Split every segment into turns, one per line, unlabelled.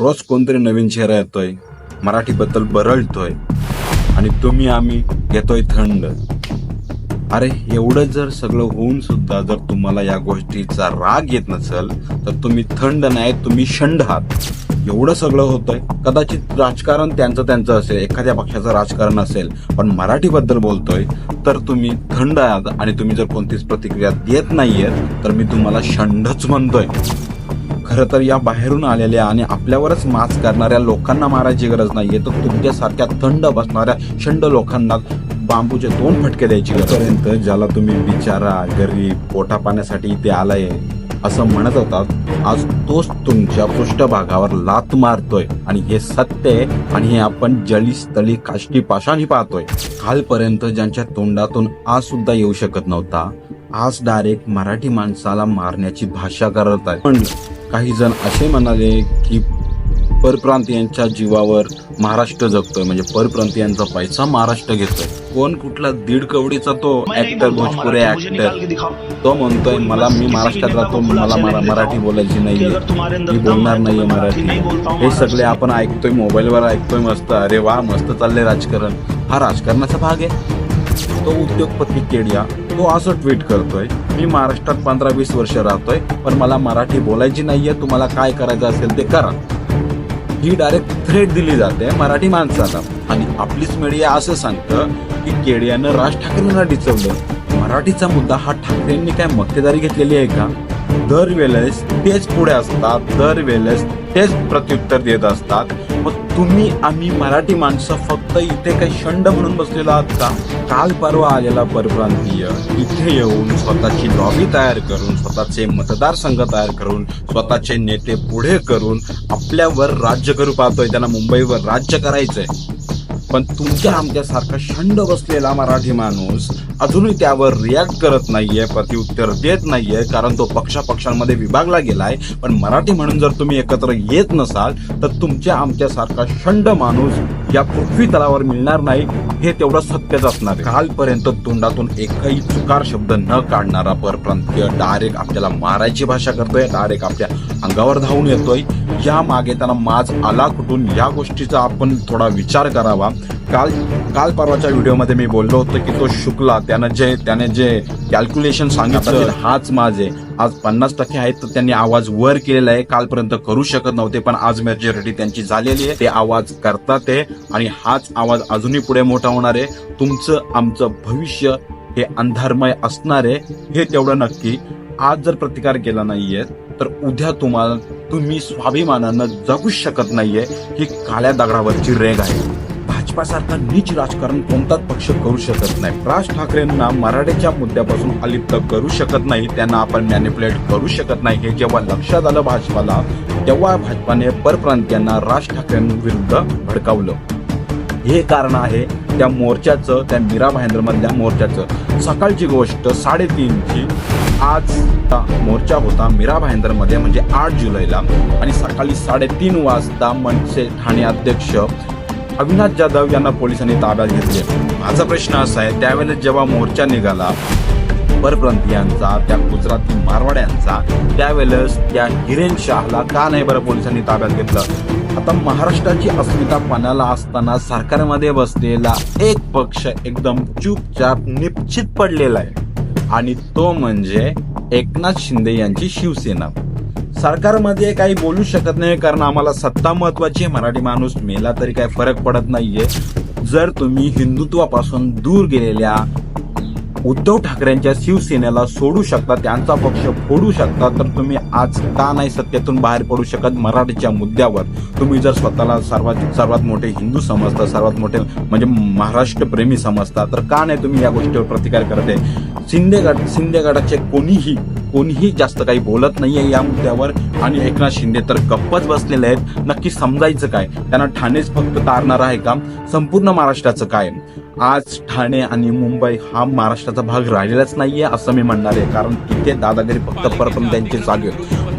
रोज कोणतरी नवीन चेहरा येतोय मराठीबद्दल बरळतोय आणि तुम्ही आम्ही घेतोय थंड. अरे एवढं जर सगळं होऊन सुद्धा जर तुम्हाला या गोष्टीचा राग येत नसेल तर तुम्ही थंड नाही तुम्ही शंड आहात. एवढं सगळं होतंय. कदाचित राजकारण त्यांचं त्यांचं असेल एखाद्या पक्षाचं राजकारण असेल पण मराठीबद्दल बोलतोय तर तुम्ही थंड आहात आणि तुम्ही जर कोणतीच प्रतिक्रिया देत नाहीयेत तर मी तुम्हाला शंडच म्हणतोय. खरं तर या बाहेरून आलेल्या आणि आपल्यावरच माच करणाऱ्या लोकांना मारायची गरज नाहीये. तर तुमच्यासारख्या थंड बसणाऱ्या शंड लोकांना बांबूचे दोन फटके द्यायची गरजपर्यंत ज्याला तुम्ही बिचारा गरीब पोटा पाण्यासाठी इथे आलाय असं म्हणत होतात आज तोच तुमच्या पृष्ठभागावर लात मारतोय. आणि हे सत्य आहे आणि हे आपण जलीस्थळी काष्टी पाशाने पाहतोय. कालपर्यंत ज्यांच्या तोंडातून आज सुद्धा येऊ शकत नव्हता आज डायरेक्ट मराठी माणसाला मारण्याची भाषा करत आहे पण काही जण असे म्हणाले की परप्रांतीयांच्या जीवावर महाराष्ट्र जगतोय. म्हणजे परप्रांतीयांचा पैसा महाराष्ट्र घेतोय. कोण कुठला दीड कवडीचा तो ऍक्टर भोजपुरी ऍक्टर तो म्हणतोय मला मी महाराष्ट्रात राहतो मला मरा- मराठी बोलायची नाहीये. मी बोलणार नाहीये मराठी. हे सगळे आपण ऐकतोय मोबाईलवर ऐकतोय मस्त. अरे वा मस्त चाललंय राजकारण. हा राजकारणाचा भाग आहे. तो उद्योगपती केडिया. तो असं ट्विट करतोय मी महाराष्ट्रात पंधरा वीस वर्ष राहतोय पण मला मराठी बोलायची नाहीये तुम्हाला काय करायचं असेल ते करा. ही डायरेक्ट थ्रेट दिली जाते मराठी माणसाला. आणि आपलीच मीडिया असं सांगतं की केडियानं राज ठाकरेंना डिचवलं. मराठीचा मुद्दा हा ठाकरेंनी काय मक्तेदारी घेतलेली आहे का? दरवेळेस तेच पुढे असतात दरवेळेस तेच प्रत्युत्तर देत असतात. मग तुम्ही आम्ही मराठी माणसं फक्त इथे काही शंड म्हणून बसलेलो आहात का? काल परवा आलेला परप्रांतीय इथे येऊन स्वतःची लॉबी तयार करून स्वतःचे मतदारसंघ तयार करून स्वतःचे नेते पुढे करून आपल्यावर राज्य करू पाहतोय त्यांना मुंबईवर राज्य करायचंय. पण तुमच्या आमच्यासारखा शंड बसलेला मराठी माणूस अजूनही त्यावर रिॲक्ट करत नाहीये प्रतिउत्तर देत नाहीये कारण तो पक्षापक्षांमध्ये विभागला गेलाय. पण मराठी म्हणून जर तुम्ही एकत्र येत नसाल तर तुमच्या आमच्यासारखा शंड माणूस या पृथ्वी तलावर मिळणार नाही हे तेवढं सत्यच असणार कालपर्यंत तोंडातून एकही चुकार शब्द न काढणारा परप्रांतीय डायरेक्ट आपल्याला मारायची भाषा करतोय डायरेक्ट आपल्या अंगावर धावून येतोय. या मागे त्यांना माज आला कुठून? या गोष्टीचा आपण थोडा विचार करावा. काल काल परवाच्या व्हिडिओमध्ये मी बोललो होतो की तो शुक्ला त्यानं जे त्याने जे कॅल्क्युलेशन सांगितलं हाच माज आहे आज पन्नास टक्के आहेत तर त्यांनी आवाज वर केलेला आहे. कालपर्यंत करू शकत नव्हते पण आज मेजॉरिटी त्यांची झालेली आहे. ते आवाज करतात आहे आणि हाच आवाज अजूनही पुढे मोठा होणार आहे. तुमचं आमचं भविष्य हे अंधारमय असणार आहे हे तेवढं नक्की. आज जर प्रतिकार केला नाहीये तर उद्या तुम्हाला तुम्ही स्वाभिमानानं जगूच शकत नाहीये ही काळ्या दगडावरची रेग आहे. भाजपासारखा नीच राजकारण कोणताच पक्ष करू शकत नाही. राज ठाकरेंना मराठीच्या मुद्द्यापासून अलिप्त करू शकत नाही त्यांना आपण मॅनिप्युलेट करू शकत नाही. हे जेव्हा लक्षात आलं भाजपाला तेव्हा भाजपाने परप्रांतीयांना राज ठाकरेंविरुद्ध भडकावलं. हे कारण आहे त्या मोर्चाचं त्या मीरा भाईंदर मधल्या मोर्चाचं. सकाळची गोष्ट साडेतीनची. आज मोर्चा होता मीरा भाईंदरमध्ये म्हणजे आठ जुलैला. आणि सकाळी साडेतीन वाजता मनसे ठाणे अध्यक्ष अविनाश जाधव यांना पोलिसांनी ताब्यात घेतले. माझा प्रश्न असा आहे त्यावेळेस जेव्हा मोर्चा निघाला परप्रांतीयांचा त्या गुजराती मारवाड्यांचा त्यावेळेस त्या हिरेन शाहला का नाही बरं पोलिसांनी ताब्यात घेतलं? आता महाराष्ट्राची अस्मिता पाण्याला असताना सरकारमध्ये बसलेला एक पक्ष एकदम चुपचाप निश्चित पडलेला आहे. आणि तो म्हणजे एकनाथ शिंदे यांची शिवसेना. सरकारमध्ये काही बोलू शकत नाही कारण आम्हाला सत्ता महत्वाची आहे. मराठी माणूस मेला तरी काही फरक पडत नाहीये. जर तुम्ही हिंदुत्वापासून दूर गेलेल्या उद्धव ठाकरेंच्या शिवसेनेला सोडू शकता त्यांचा पक्ष फोडू शकता तर तुम्ही आज का नाही सत्तेतून बाहेर पडू शकत मराठीच्या मुद्द्यावर? तुम्ही जर स्वतःला सर्वात सर्वात मोठे हिंदू समजता सर्वात मोठे म्हणजे महाराष्ट्र प्रेमी समजता तर का नाही तुम्ही या गोष्टीवर प्रतिकार करत आहे? शिंदे गट शिंदे गटाचे कोणीही कोणीही जास्त काही बोलत नाहीये या मुद्द्यावर आणि एकनाथ शिंदे तर गप्पच बसलेले आहेत. नक्की समजायचं काय? त्यांना ठाणेच फक्त तारणार आहे का? संपूर्ण महाराष्ट्राचं काय आज ठाणे आणि मुंबई हा महाराष्ट्राचा भाग राहिलेलाच नाहीये असं मी म्हणणार. आहे कारण तिथे दादागिरी फक्त परप्रांत्यांची जागे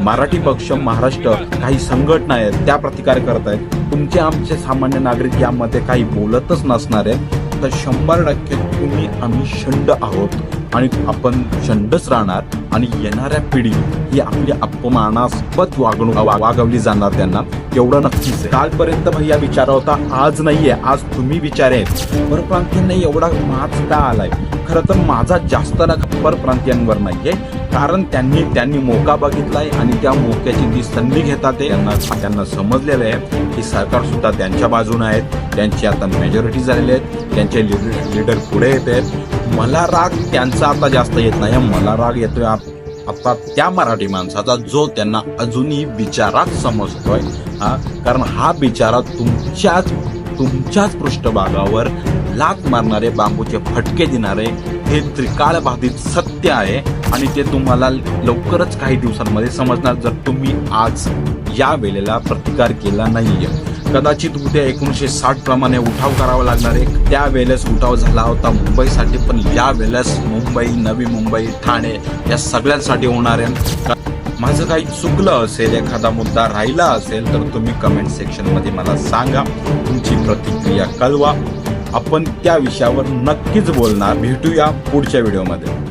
मराठी पक्ष महाराष्ट्र काही संघटना आहेत त्या प्रतिकार करत आहेत. तुमचे आमचे सामान्य नागरिक यामध्ये काही बोलतच नसणार. आहेत तर शंभर टक्के तुम्ही आम्ही शंड आहोत. आणि आपण चंडच राहणार आणि येणाऱ्या पिढी ही आपली अपमानास्पद वागणूक वा- वागवली जाणार त्यांना. एवढं नक्कीच आहे. कालपर्यंत भैया विचार होता आज नाहीये आज तुम्ही विचार आहेत परप्रांतीयांना एवढा माज का आलाय? खरं तर माझा जास्त ना परप्रांतीयांवर नाहीये. कारण त्यांनी त्यांनी मोका बघितलाय आणि त्या मोक्याची जी संधी घेतात ते त्यांना त्यांना समजलेलं आहे की सरकार सुद्धा त्यांच्या बाजूने आहेत. त्यांची आता मेजॉरिटी झालेली आहेत. त्यांचे लीडर पुढे येत आहेत. मला राग त्यांचा आता जास्त येत नाही. मला राग येतोय आता त्या मराठी माणसाचा जो त्यांना अजूनही विचारात समजतोय हा कारण हा बिचारा तुमच्याच तुमच्याच पृष्ठभागावर लात मारणारे बांबूचे फटके देणारे हे त्रिकाळ बाधित सत्य आहे आणि ते तुम्हाला लवकरच काही दिवसांमध्ये समजणार जर तुम्ही आज या वेळेला प्रतिकार केला नाहीये. कदाचित उद्या एकोणीसशे साठ प्रमाणे उठाव करावा लागणार आहे. त्यावेळेस उठाव झाला होता मुंबईसाठी पण या वेळेस मुंबई नवी मुंबई ठाणे या सगळ्यांसाठी होणार आहे. माझं काही चुकलं असेल एखादा मुद्दा राहिला असेल तर तुम्ही कमेंट सेक्शनमध्ये मला सांगा. तुमची प्रतिक्रिया कळवा. आपण त्या विषयावर नक्कीच बोलणार. भेटूया पुढच्या व्हिडिओमध्ये